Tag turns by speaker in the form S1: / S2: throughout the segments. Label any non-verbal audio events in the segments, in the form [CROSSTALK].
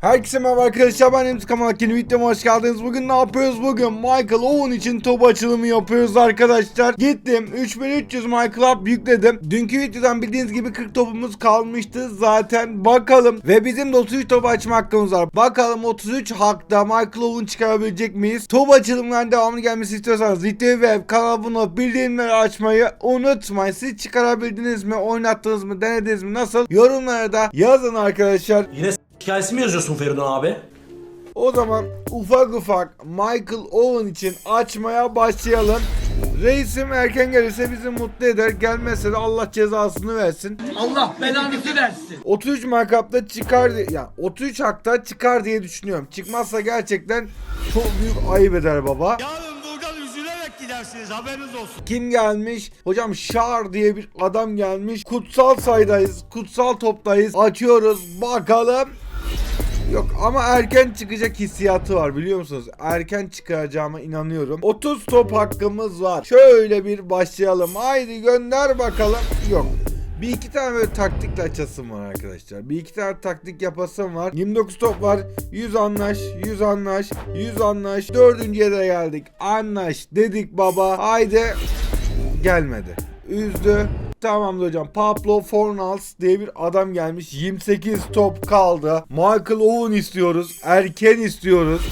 S1: Herkese merhaba arkadaşlar ben Emzi Kamal yeni videoma hoş geldiniz. Bugün ne yapıyoruz bugün? Michael Owen için top açılımı yapıyoruz arkadaşlar. Gittim 3300 Michael Up yükledim. Dünkü videodan bildiğiniz gibi 40 topumuz kalmıştı zaten. Bakalım ve bizim de 33 top açma hakkımız var. Bakalım 33 hakta Michael Owen çıkarabilecek miyiz? Top açılımlarının devamlı gelmesi istiyorsanız videoyu ve kanala abone bildirimleri açmayı unutmayın. Siz çıkarabildiniz mi? Oynattınız mı? Denediniz mi? Nasıl? Yorumlara da yazın arkadaşlar.
S2: Yine hikayesi mi yazıyorsun Feridun abi?
S1: O zaman ufak ufak Michael Owen için açmaya başlayalım. Reisim erken gelirse bizi mutlu eder. Gelmezse de Allah cezasını versin.
S3: Allah belanızı versin.
S1: 33 markapta çıkar diye, yani 33 hakta çıkar diye düşünüyorum. Çıkmazsa gerçekten çok büyük ayıp eder baba.
S3: Yarın buradan üzülerek gidersiniz haberiniz olsun.
S1: Kim gelmiş? Hocam Şar diye bir adam gelmiş. Kutsal saydayız. Kutsal toptayız. Açıyoruz. Bakalım. Yok ama erken çıkacak hissiyatı var biliyor musunuz? Erken çıkaracağıma inanıyorum. 30 top hakkımız var. Şöyle bir başlayalım. Haydi gönder bakalım. Yok. Bir iki tane böyle taktikle açasım var arkadaşlar. Bir iki tane taktik yapasım var. 29 top var. 100 anlaş, 100 anlaş, 100 anlaş. Dördüncüye de geldik. Anlaş dedik baba. Haydi. Gelmedi. Üzdü. Tamamdır hocam. Pablo Fornals diye bir adam gelmiş. 28 top kaldı. Michael Owen istiyoruz. Erken istiyoruz.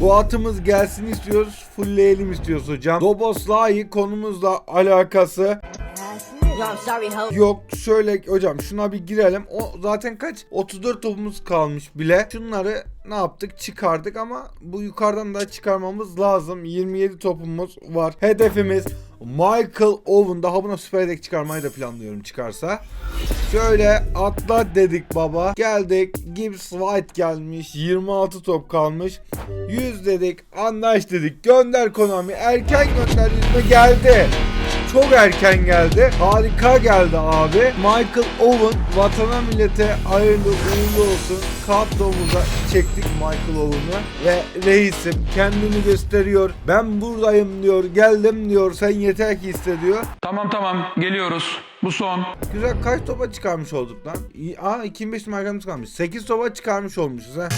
S1: Bu atımız gelsin istiyoruz. Fullleyelim istiyoruz hocam. Doboslai konumuzla alakası yok. Şöyle hocam şuna bir girelim. O zaten kaç? 34 topumuz kalmış bile. Şunları ne yaptık? Çıkardık ama bu yukarıdan da çıkarmamız lazım. 27 topumuz var. Hedefimiz Michael Owen. Daha buna süper Deck çıkarmayı da planlıyorum çıkarsa. Şöyle atla dedik baba. Geldik. Gibbs White gelmiş. 26 top kalmış. 100 dedik. Anlaş dedik. Gönder Konami. Erken gönder. yüzme geldi. Çok erken geldi. Harika geldi abi. Michael Owen vatana millete hayırlı uğurlu olsun. Kadromuza çektik Michael Owen'ı ve reisim kendini gösteriyor. Ben buradayım diyor. Geldim diyor. Sen yeter ki iste diyor.
S4: Tamam tamam geliyoruz. Bu son.
S1: Güzel kaç topa çıkarmış olduk lan? Aa 2500 markamız kalmış. 8 topa çıkarmış olmuşuz ha.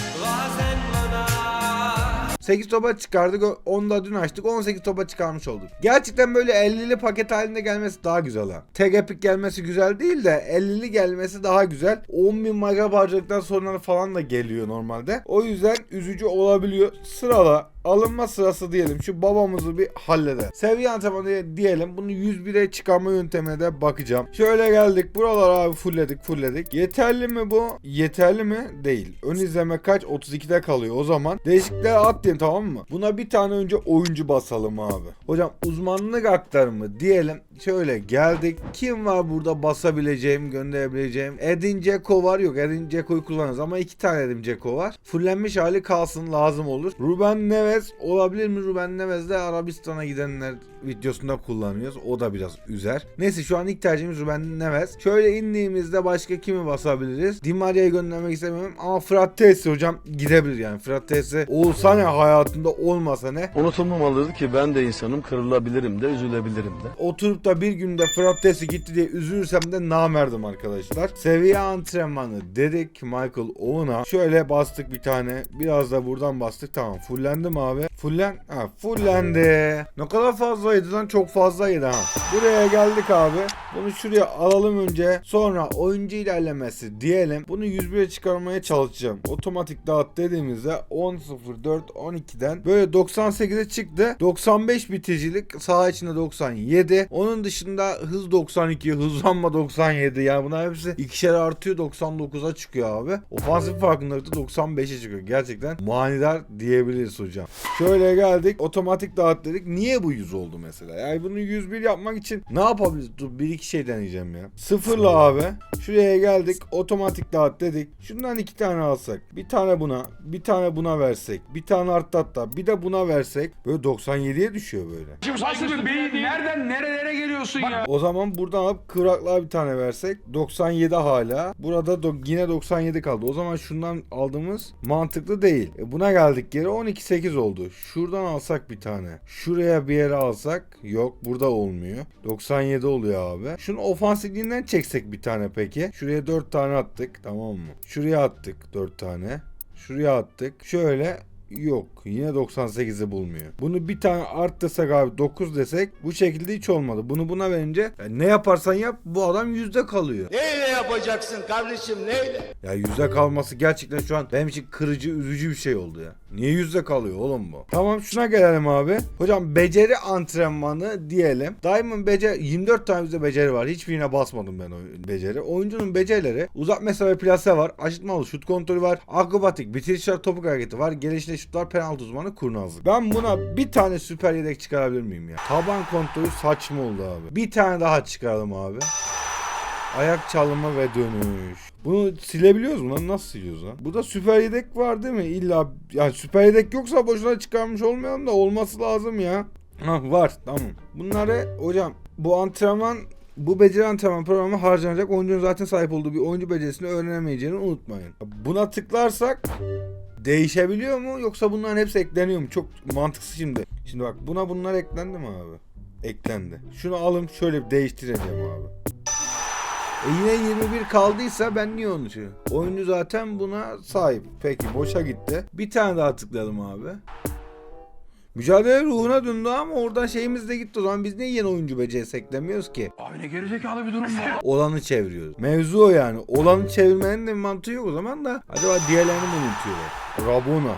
S1: 8 topa çıkardık. 10 da dün açtık. 18 topa çıkarmış olduk. Gerçekten böyle 50'li paket halinde gelmesi daha güzel ha. Tek epic gelmesi güzel değil de 50'li gelmesi daha güzel. 10.000 marka harcadıktan sonra falan da geliyor normalde. O yüzden üzücü olabiliyor. Sırala alınma sırası diyelim. Şu babamızı bir halleder. Seviye antrenmanı diyelim. Bunu 101'e çıkarma yöntemine de bakacağım. Şöyle geldik. Buralar abi fullledik fullledik. Yeterli mi bu? Yeterli mi? Değil. Ön izleme kaç? 32'de kalıyor. O zaman değişiklikler at diyelim tamam mı? Buna bir tane önce oyuncu basalım abi. Hocam uzmanlık aktarımı diyelim. Şöyle geldik. Kim var burada basabileceğim, gönderebileceğim? Edin Dzeko var. Yok Edin Dzeko'yu kullanırız ama iki tane Edin Dzeko var. Fullenmiş hali kalsın lazım olur. Ruben Neves olabilir mi? Ruben Neves de Arabistan'a gidenler videosunda kullanıyoruz. O da biraz üzer. Neyse şu an ilk tercihimiz Ruben Neves. Şöyle indiğimizde başka kimi basabiliriz? Di Maria'yı göndermek istemiyorum ama Fırat Tesi hocam gidebilir yani. Fırat Tesi olsa ne hayatında olmasa ne?
S5: Unutulmamalıdır ki ben de insanım kırılabilirim de üzülebilirim de.
S1: Oturup da bir günde Fırat Tesi gitti diye üzülürsem de namerdim arkadaşlar. Seviye antrenmanı dedik Michael Owen'a. Şöyle bastık bir tane. Biraz da buradan bastık. Tamam. Fullendi mi abi? Fullen... Ha fullendi. Ne kadar fazlaydı lan? Çok fazlaydı ha. Buraya geldik abi. Bunu şuraya alalım önce. Sonra oyuncu ilerlemesi diyelim. Bunu 101'e çıkarmaya çalışacağım. Otomatik dağıt dediğimizde 10.04 12'den böyle 98'e çıktı. 95 bitiricilik saha içinde 97. Onun dışında hız 92, hızlanma 97. Yani bunlar hepsi ikişer artıyor 99'a çıkıyor abi. Ofansif farkındalıkta 95'e çıkıyor. Gerçekten manidar diyebiliriz hocam. Şöyle geldik. Otomatik dağıt dedik. Niye bu 100 oldu mesela? Yani bunu 101 yapmak için ne yapabiliriz? Dur bir iki şey deneyeceğim ya. Sıfırla abi. Şuraya geldik. Otomatik dağıt dedik. Şundan iki tane alsak. Bir tane buna. Bir tane buna versek. Bir tane arttı hatta. Bir de buna versek. Böyle 97'ye düşüyor böyle.
S4: Şimdi nasıl bir beyin? Nereden nerelere geliyorsun ya?
S1: O zaman buradan alıp kıvraklığa bir tane versek 97 hala. Burada do- yine 97 kaldı. O zaman şundan aldığımız mantıklı değil. E buna geldik geri 12-8 oldu. Şuradan alsak bir tane. Şuraya bir yere alsak yok burada olmuyor. 97 oluyor abi. Şunu ofansifliğinden çeksek bir tane peki. Şuraya 4 tane attık tamam mı? Şuraya attık 4 tane. Şuraya attık. Şöyle yok. Yine 98'i bulmuyor. Bunu bir tane art desek abi 9 desek bu şekilde hiç olmadı. Bunu buna verince ya ne yaparsan yap bu adam yüzde kalıyor.
S3: Neyle yapacaksın kardeşim neyle?
S1: Ya yüzde kalması gerçekten şu an benim için kırıcı, üzücü bir şey oldu ya. Niye yüzde kalıyor oğlum bu? Tamam şuna gelelim abi. Hocam beceri antrenmanı diyelim. Diamond beceri 24 tane bizde beceri var. Hiçbirine basmadım ben o beceri. Oyuncunun becerileri uzak mesafe plase var. Aşıtmalı şut kontrolü var. Akrobatik bitirişler topuk hareketi var. Gelişle şutlar penaltı uzmanı kurnazlık. Ben buna bir tane süper yedek çıkarabilir miyim ya? Taban kontrolü saçma oldu abi. Bir tane daha çıkaralım abi. Ayak çalımı ve dönüş. Bunu silebiliyoruz mu lan? Nasıl siliyoruz lan? Burada süper yedek var değil mi? İlla yani süper yedek yoksa boşuna çıkarmış olmayalım da olması lazım ya. Ha var tamam. Bunları hocam bu antrenman bu beceri antrenman programı harcanacak. Oyuncunun zaten sahip olduğu bir oyuncu becerisini öğrenemeyeceğini unutmayın. Buna tıklarsak değişebiliyor mu yoksa bunların hepsi ekleniyor mu? Çok mantıksız şimdi. Şimdi bak buna bunlar eklendi mi abi? Eklendi. Şunu alın şöyle bir değiştireceğim abi. E yine 21 kaldıysa ben niye onu şey? Oyuncu zaten buna sahip. Peki boşa gitti. Bir tane daha tıklayalım abi. Mücadele ruhuna döndü ama oradan şeyimiz de gitti. O zaman biz niye yeni oyuncu becerisi eklemiyoruz ki?
S4: Abi ne gerizekalı bir durum bu. [LAUGHS]
S1: Olanı çeviriyoruz. Mevzu o yani. Olanı çevirmenin de bir mantığı yok o zaman da. Acaba diğerlerini mi unutuyorlar? Rabona.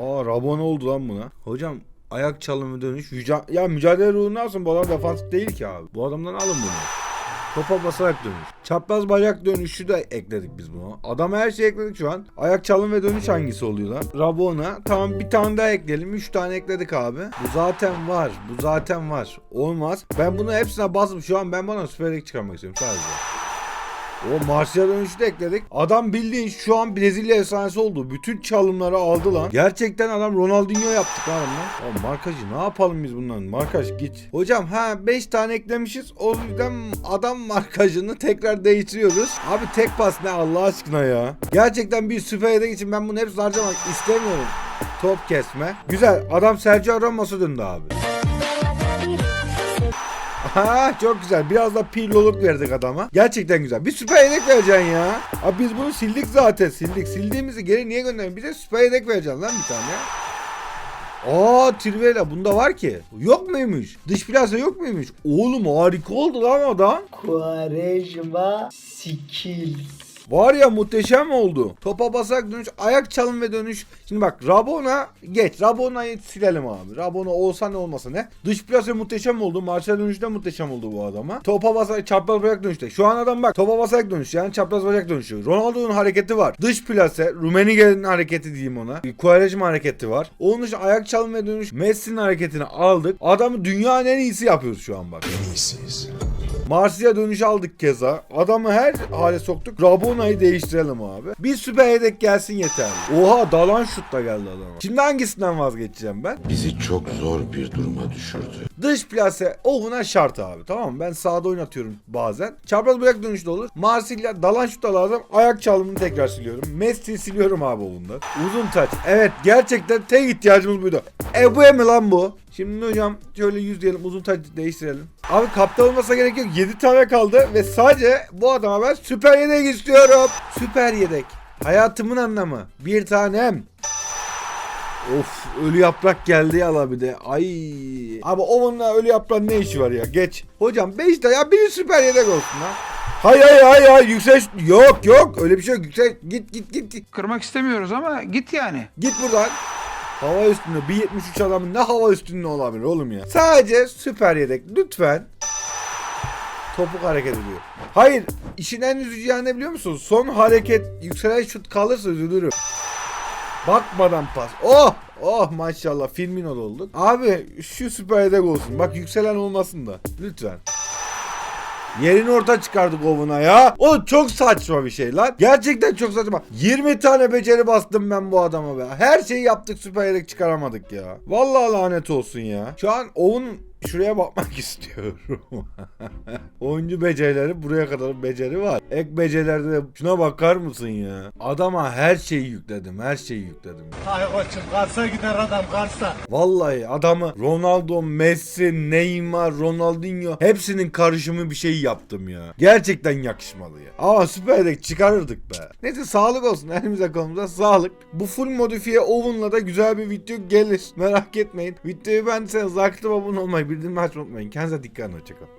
S1: Aa Rabona oldu lan buna. Hocam ayak çalımı dönüş. Yüca- ya mücadele ruhu ne yapsın? Bu adam defansif değil ki abi. Bu adamdan alın bunu. Topa basarak dönüş. Çapraz bacak dönüşü de ekledik biz buna. Adama her şeyi ekledik şu an. Ayak çalım ve dönüş hangisi oluyor lan? Rabona. Tamam bir tane daha ekleyelim. 3 tane ekledik abi. Bu zaten var. Bu zaten var. Olmaz. Ben bunu hepsine basıp şu an ben bana süper Lig çıkarmak istiyorum sadece. O Marsilya dönüşü de ekledik. Adam bildiğin şu an Brezilya efsanesi oldu. Bütün çalımları aldı lan. Gerçekten adam Ronaldinho yaptık lan lan. O markacı ne yapalım biz bundan? Markaj git. Hocam ha 5 tane eklemişiz. O yüzden adam markajını tekrar değiştiriyoruz. Abi tek pas ne Allah aşkına ya. Gerçekten bir süper için ben bunu hepsini harcamak istemiyorum. Top kesme. Güzel. Adam Sergio Ramos'a döndü abi. Ha çok güzel. Biraz da pilloluk verdik adama. Gerçekten güzel. Bir süper yedek vereceksin ya. Abi biz bunu sildik zaten. Sildik. Sildiğimizi geri niye gönderin? Bize süper yedek vereceksin lan bir tane. Aa Trivela bunda var ki. Yok muymuş? Dış plase yok muymuş? Oğlum harika oldu lan adam.
S6: Quaresma Skills.
S1: Var ya muhteşem oldu. Topa basak dönüş, ayak çalım ve dönüş. Şimdi bak Rabona geç. Rabona'yı silelim abi. Rabona olsa ne olmasa ne. Dış plase muhteşem oldu. Marşal dönüşte muhteşem oldu bu adama. Topa basak çapraz bacak dönüşte. Şu an adam bak topa basak dönüş yani çapraz bacak dönüşü. Ronaldo'nun hareketi var. Dış plase Rummenigge'nin hareketi diyeyim ona. Quaresma hareketi var. Onun dışında ayak çalım ve dönüş. Messi'nin hareketini aldık. Adamı dünyanın en iyisi yapıyoruz şu an bak. Marsilya dönüşü aldık keza. Adamı her hale soktuk. Rabona'yı değiştirelim abi. Bir süper yedek gelsin yeterli. Oha dalan şut da geldi adama. Şimdi hangisinden vazgeçeceğim ben?
S7: bizi çok zor bir duruma düşürdü.
S1: Dış plase ovuna şart abi tamam mı? Ben sağda oynatıyorum bazen. Çapraz bırak dönüşü de olur. Marsilya dalan şut da lazım. Ayak çalımını tekrar siliyorum. Messi siliyorum abi ovundan. Uzun taç. Evet gerçekten tek ihtiyacımız buydu. E bu mi lan bu? Şimdi hocam şöyle yüz diyelim uzun taç değiştirelim. Abi kaptan olmasa gerek yok. 7 tane kaldı ve sadece bu adama ben süper yedek istiyorum. Süper yedek. Hayatımın anlamı. Bir tanem. Of ölü yaprak geldi ya bir de. Ay. Abi onunla ölü yaprağın ne işi var ya? Geç. Hocam 5 de ya biri süper yedek olsun ha. Hay hay hay hay yüksek yok yok öyle bir şey yok yüksek git git git git.
S4: Kırmak istemiyoruz ama git yani.
S1: Git buradan. Hava üstünde 1.73 adamın ne hava üstünde olabilir oğlum ya. Sadece süper yedek lütfen. Topuk hareket ediyor. Hayır işin en üzücü yanı biliyor musun? Son hareket yükselen şut kalırsa üzülürüm. Bakmadan pas. Oh! Oh maşallah Firmino'da olduk. Abi şu süper yedek olsun. Bak yükselen olmasın da. Lütfen. Yerini orta çıkardık ovuna ya. O çok saçma bir şey lan. Gerçekten çok saçma. 20 tane beceri bastım ben bu adama be. Her şeyi yaptık süper yedek çıkaramadık ya. Vallahi lanet olsun ya. Şu an ovun şuraya bakmak [LAUGHS] istiyorum. Oyuncu becerileri buraya kadar beceri var. Ek becerilerde de şuna bakar mısın ya? Adama her şeyi yükledim. Her şeyi yükledim.
S3: Hay koçum Kars'a gider adam Kars'a.
S1: Vallahi adamı Ronaldo, Messi, Neymar, Ronaldinho hepsinin karışımı bir şey yaptım ya. Gerçekten yakışmalı ya. Ama Süper Lig çıkarırdık be. Neyse sağlık olsun elimize kolumuza sağlık. Bu full modifiye Owen'la da güzel bir video gelir. Merak etmeyin. Videoyu beğendiyseniz atıp abone olmayı, bildirim açmayı unutmayın. Kendinize dikkat edin. Hoşçakalın.